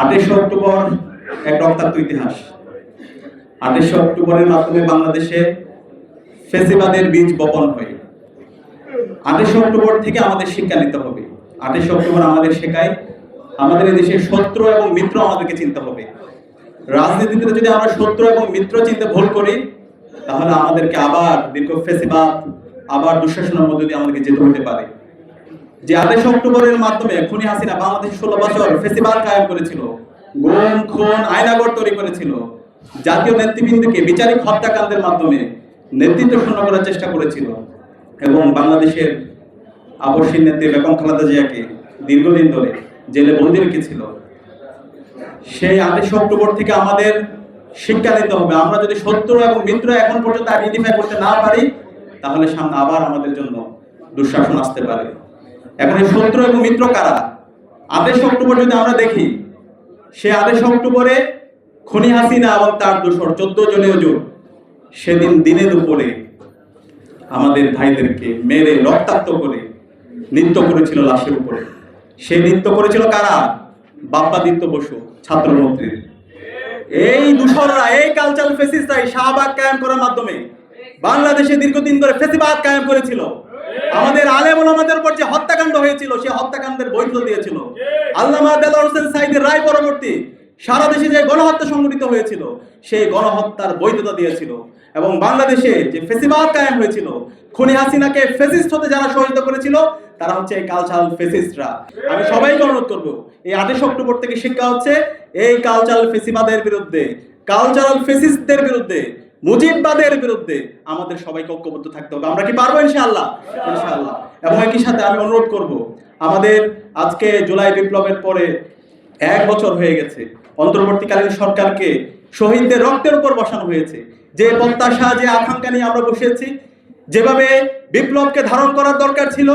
আঠাশে অক্টোবর এক রক্তাক্ত ইতিহাস। আঠাশে অক্টোবরের মাধ্যমে বাংলাদেশে ফেসিবাদের বীজ বপন হয়। আঠাশে অক্টোবর থেকে আমাদের শিক্ষা নিতে হবে। আঠাশে অক্টোবর আমাদের শেখায়, আমাদের দেশের শত্রু এবং মিত্র আমাদেরকে চিনতে হবে। রাজনীতিতে যদি আমরা শত্রু এবং মিত্র চিনতে ভুল করি, তাহলে আমাদেরকে আবার দীর্ঘ ফেসিবাদ, আবার দুঃশাসনের মধ্যে দিয়ে আমাদেরকে যেতে হতে পারে। যে আঠাশ অক্টোবরের মাধ্যমে খুনি হাসিনা বাংলাদেশ ষোলো বছর ফেসিবাদ কায়েম করেছিল, গুম, খুন আয়নাগর তৈরি করেছিল। জাতীয় নেতৃবৃন্দকে বিচারিক হত্যাকাণ্ডের মাধ্যমে নেতৃত্ব শূন্য করার চেষ্টা করেছিল এবং বাংলাদেশের আবশ্যিক নেত্রী বেগম খালেদা জিয়াকে দীর্ঘদিন ধরে জেলে বন্দি রেখেছিল। সেই আঠাশে অক্টোবর থেকে আমাদের শিক্ষা নিতে হবে। আমরা যদি শত্রু এবং মিত্র এখন পর্যন্ত আইডেন্টিফাই করতে না পারি, তাহলে সামনে আবার আমাদের জন্য দুঃশাসন আসতে পারে। এখন এই শত্রু এবং মিত্র কারা? আদেশ অক্টোবর যদি আমরা দেখি, সে আদেশ অক্টোবরে খনি হাসিনা এবং তার দোসর চোদ্দ জনীয় জোট সেদিন দিনে দুপুরে আমাদের ভাইদেরকে মেরে রক্তাক্ত করে নৃত্য করেছিল লাশের উপরে। সে নৃত্য করেছিল কারা? বাপ্পাদিত্য বসু ছাত্রমন্ত্রীর এই দূষণরা, এই কালচারাল ফেসিসরাই শাহবাগ কায়েম করার মাধ্যমে বাংলাদেশে দীর্ঘদিন ধরে ফেসিবাদ কায়েম করেছিল। আমাদের আলেম ওলামাদের উপর যে হত্যাকাণ্ড হয়েছিল, সেই হত্যাকাণ্ডের বৈধ দিয়েছিল। আল্লামা দেলার হোসেন সাইদের রায় পরবর্তী সারা দেশে যে গণহত্যা সংঘটিত হয়েছিল, সেই গণহত্যার বৈধতা দিয়েছিল এবং বাংলাদেশে যে ফেসিবাদ কায়েম হয়েছিল, খুনি হাসিনাকে ফেসিস্ট হতে যারা সহযোগিতা করেছিল, তারা হচ্ছে এই কালচারাল ফেসিস্টরা আমি সবাইকে অনুরোধ করব, এই আঠাশ অক্টোবর থেকে শিক্ষা হচ্ছে, এই কালচারাল ফেসিবাদের বিরুদ্ধে কালচারাল ফেসিস্টদের বিরুদ্ধে মুজিববাদের বিরুদ্ধে আমাদের সবাইকে ঐক্যবদ্ধ থাকতে হবে। আমরা কি পারব ইনশাআল্লাহ? ইনশাআল্লাহ। এবং একই সাথে আমি অনুরোধ করব আমাদের আজকে জুলাই বিপ্লবের পরে এক বছর হয়ে গেছে অন্তর্বর্তীকালীন সরকারকে শহীদদের রক্তের উপর বসানো হয়েছে। যে প্রত্যাশা যে আকাঙ্ক্ষা নিয়ে আমরা বসেছি যেভাবে বিপ্লবকে ধারণ করার দরকার ছিল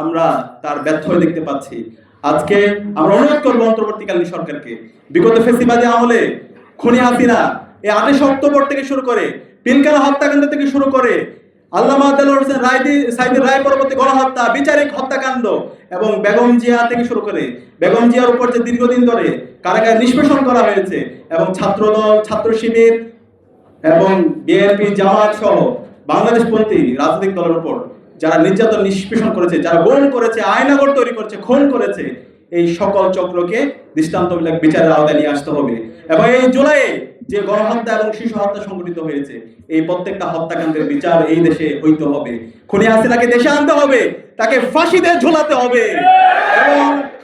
আমরা তার ব্যর্থ হয়ে দেখতে পাচ্ছি। আজকে আমরা অনুরোধ করব অন্তর্বর্তীকালীন সরকারকে বিগত ফেসিবাদী আমলে খুনি হাসিনা এই আঠাশ অক্টোবর থেকে শুরু করে পিলকানা হত্যাকাণ্ড থেকে শুরু করে, আল্লামা আদালুর হোসেন রায় সাইদের রায় পরবর্তী গণহত্যা, বিচারিক হত্যাকাণ্ড এবং বেগম জিয়া থেকে শুরু করে, বেগম জিয়ার উপর যে দীর্ঘদিন ধরে কারাগারে নিষ্পেষণ করা হয়েছে এবং ছাত্রদল, ছাত্র শিবির এবং বিএনপি, জামাত সহ বাংলাদেশপন্থী রাজনৈতিক দলের উপর যারা নির্যাতন নিষ্পেষণ করেছে, যারা গোল করেছে, আয়নাগর তৈরি করেছে, খুন করেছে, এই সকল চক্রকে দৃষ্টান্তমূলক বিচারের আওতায় নিয়ে আসতে হবে। এবং এই জুলাইয়ে যে গণহত্যা এবং শিশু হত্যা সংঘটিত হয়েছে, এই প্রত্যেকটা হত্যাকাণ্ডের বিচার এই দেশে হইতে হবে। খুনি হাসিনাকে দেশে আনতে হবে, তাকে ফাঁসিতে ঝোলাতে হবে। এবং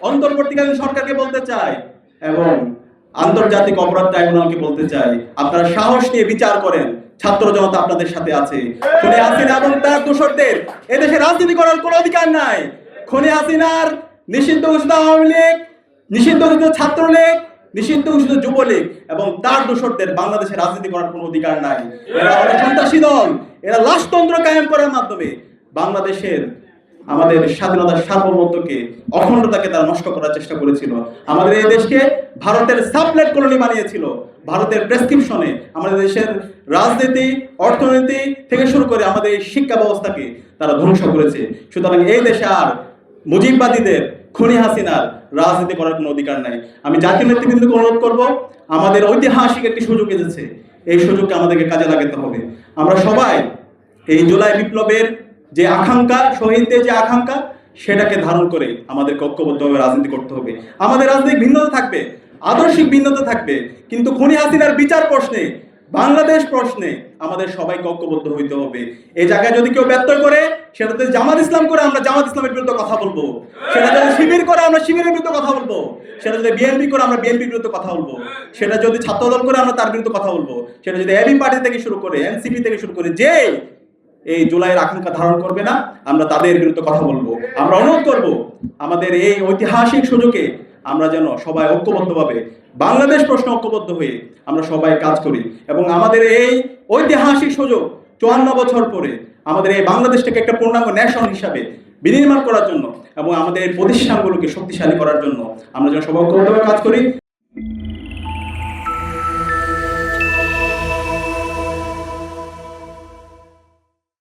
অন্তর্বর্তীকালীন সরকারকে বলতে চাই, এবং আন্তর্জাতিক অপরাধ ট্রাইব্যুনালকে বলতে চাই, আপনারা সাহস নিয়ে বিচার করেন, ছাত্র জনতা আপনাদের সাথে আছে। খুনি হাসিনা এবং তার দোষরদের, এদেশে রাজনীতি করার কোনো অধিকার নাই। খুনি হাসিনার নিষিদ্ধ ঘোষিত আওয়ামী লীগ, নিষিদ্ধ ঘোষিত ছাত্রলীগ নিষিদ্ধ ঘোষিত যুবলীগ এবং তার দোষরদের বাংলাদেশে রাজনীতি করার কোনো অধিকার নাই। এরা অনেক সন্ত্রাসী দল। এরা লাশতন্ত্র কায়েম করার মাধ্যমে বাংলাদেশের আমাদের স্বাধীনতার সার্বভৌমত্বকে অখণ্ডতাকে তারা নষ্ট করার চেষ্টা করেছিল। আমাদের এই দেশকে ভারতের সাবলেট কলোনি বানিয়েছিল। ভারতের প্রেসক্রিপশনে আমাদের দেশের রাজনীতি অর্থনীতি থেকে শুরু করে আমাদের এই শিক্ষা ব্যবস্থাকে তারা ধ্বংস করেছে। সুতরাং এই দেশে আর মুজিববাদীদের খুনি হাসিনার রাজনীতি করার কোনো অধিকার নাই। আমি জাতীয় নেতৃবৃন্দকে অনুরোধ করব, আমাদের ঐতিহাসিক একটি সুযোগ এসেছে। এই সুযোগকে আমাদেরকে কাজে লাগাতে হবে। আমরা সবাই এই জুলাই বিপ্লবের যে আকাঙ্ক্ষা, শহীদদের যে আকাঙ্ক্ষা, সেটাকে ধারণ করে আমাদের ঐক্যবদ্ধভাবে রাজনীতি করতে হবে। আমাদের রাজনৈতিক ভিন্নতা থাকবে, আদর্শিক ভিন্নতা থাকবে, কিন্তু খুনি হাসিনার বিচার প্রশ্নে বাংলাদেশ প্রশ্নে আমাদের সবাইকে ঐক্যবদ্ধ হইতে হবে। এই জায়গায় যদি কেউ ব্যর্থ করে, সেটাতে জামাত ইসলাম করে আমরা জামাত ইসলামের বিরুদ্ধে কথা বলব। সেটা যদি শিবির করে, আমরা শিবিরের বিরুদ্ধে কথা বলব। সেটা যদি বিএনপি করে, আমরা বিএনপির বিরুদ্ধে কথা বলব। সেটা যদি ছাত্রদল করে, আমরা তার বিরুদ্ধে কথা বলব। সেটা যদি এবি পার্টি থেকে শুরু করে, এনসিপি থেকে শুরু করে, যে এই জুলাইয়ের আকাঙ্ক্ষা ধারণ করবে না, আমরা তাদের বিরুদ্ধে কথা বলব। আমরা অনুরোধ করব, আমাদের এই ঐতিহাসিক সুযোগে আমরা যেন সবাই ঐক্যবদ্ধভাবে, বাংলাদেশ প্রশ্ন ঐক্যবদ্ধ হয়ে আমরা সবাই কাজ করি। এবং আমাদের এই ঐতিহাসিক সুযোগ চুয়ান্ন বছর পরে আমাদের এই বাংলাদেশটাকে একটা পূর্ণাঙ্গ ন্যাশন হিসাবে বিনির্মাণ করার জন্য এবং আমাদের প্রতিষ্ঠানগুলোকে শক্তিশালী করার জন্য আমরা যেন সবাই ঐক্যবদ্ধভাবে কাজ করি।